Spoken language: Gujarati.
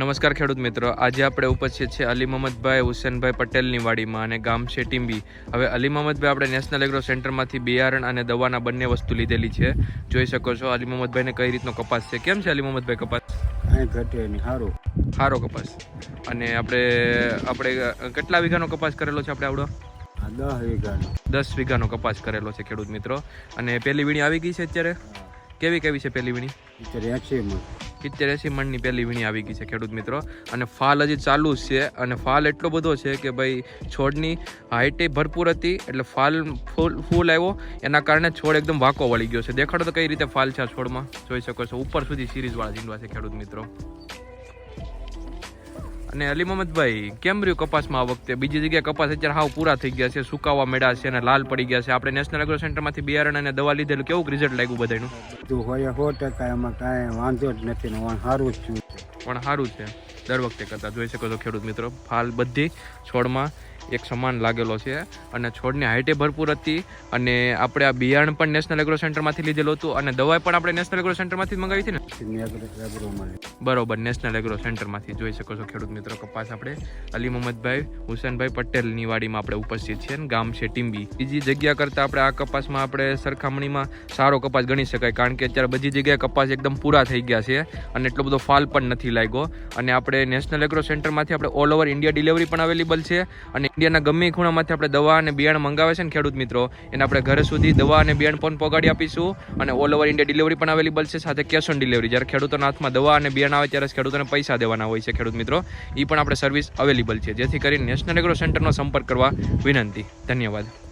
નમસ્કાર ખેડૂત મિત્રો. આજે આપણે ઉપસ્થિત છે અલી મહમદભાઈ હુસેનભાઈ પટેલની વાડીમાં અને ગામ છે ટીમ્બી હવે અલી મહમદભાઈ આપણે નેશનલ એગ્રો સેન્ટરમાંથી બિયારણ અને દવાના બંને વસ્તુ લીધેલી છે. જોઈ શકો છો અલી મહમદભાઈને કઈ રીતનો કપાસ છે. કેમ છે અલી મહમદભાઈ કપાસ? સારું સારો કપાસ. અને આપણે આપણે કેટલા વીઘાનો કપાસ કરેલો છે આપણે આવડો? દસ વીઘાનો. કપાસ કરેલો છે ખેડૂત મિત્રો. અને પહેલી વીણી આવી ગઈ છે અત્યારે? કેવી કેવી છે પહેલી વીણી? અત્યારે સિત્તેર એસી મણની પહેલી વીણી આવી ગઈ છે ખેડૂત મિત્રો. અને ફાલ હજી ચાલુ છે. અને ફાલ એટલો બધો છે કે ભાઈ છોડની હાઇટે ભરપૂર હતી. એટલે ફાલ ફૂલ ફૂલ આવ્યો. એના કારણે છોડ એકદમ વાંકો વળી ગયો છે. દેખાડો તો કઈ રીતે ફાલ છે છોડમાં? જોઈ શકો છો. ઉપર સુધી સિરીઝવાળા ઝીંડવા છે ખેડૂત મિત્રો. અને અલી મોહમ્મદભાઈ કેમ રહ્યું કપાસમાં આ વખતે? બીજી જગ્યાએ કપાસ અત્યારે હાવ પૂરા થઈ ગયા છે સુકાવા મેળા છે અને લાલ પડી ગયા છે. આપણે નેશનલ એગ્રો સેન્ટરમાંથી બિયારણ અને દવા લીધેલું. કેવું રિઝલ્ટ લાગ્યું બધાનું તું હોય સો ટકા એમાં કાંઈ વાંધો જ નથી સારું જ છું. પણ સારું છે દર વખતે કરતાં. જોઈ શકો છો ખેડૂત મિત્રો ફાલ બધી છોડમાં એક સમાન લાગેલો છે અને છોડની હાઇટે ભરપૂર હતી અને આપણે આ બિયારણ પણ નેશનલ એગ્રો સેન્ટરમાંથી લીધેલું હતું અને દવાઈ પણ આપણે નેશનલ એગ્રો સેન્ટરમાંથી મંગાવી હતી ને? બરોબર નેશનલ એગ્રો સેન્ટરમાંથી જોઈ શકો છો ખેડૂત મિત્રો કપાસ આપણે. અલી મોહમ્મદભાઈ હુસેનભાઈ પટેલની વાડીમાં આપણે ઉપસ્થિત છે ગામ છે ટીમ્બી બીજી જગ્યા કરતાં આપણે આ કપાસમાં આપણે સરખામણીમાં સારો કપાસ ગણી શકાય કારણ કે અત્યારે બધી જગ્યાએ કપાસ એકદમ પૂરા થઈ ગયા છે અને એટલો બધો ફાલ પણ નથી લાગ્યો. અને આપણે નેશનલ એગ્રો સેન્ટરમાંથી આપણે ઓલ ઓવર ઇન્ડિયા ડિલિવરી પણ અવેલેબલ છે અને ઇન્ડિયાના ગમે ખૂણામાંથી આપણે દવા અને બિયારણ મંગાવે છે ને ખેડૂત મિત્રો, એને આપણે ઘરે સુધી દવા અને બિયારણ પણ પહોંચાડી આપીશું અને ઓલ ઓવર ઇન્ડિયા ડિલિવરી પણ અવેલેબલ છે, સાથે કેશ ઓન ડિલિવરી જ્યારે ખેડૂતોના હાથમાં દવા અને બિયારણ આવે ત્યારે ખેડૂતોને પૈસા દેવાના હોય છે, ખેડૂત મિત્રો. એ પણ આપણે સર્વિસ અવેલેબલ છે. જેથી કરીને નેશનલ એગ્રો સેન્ટરનો સંપર્ક કરવા વિનંતી. ધન્યવાદ.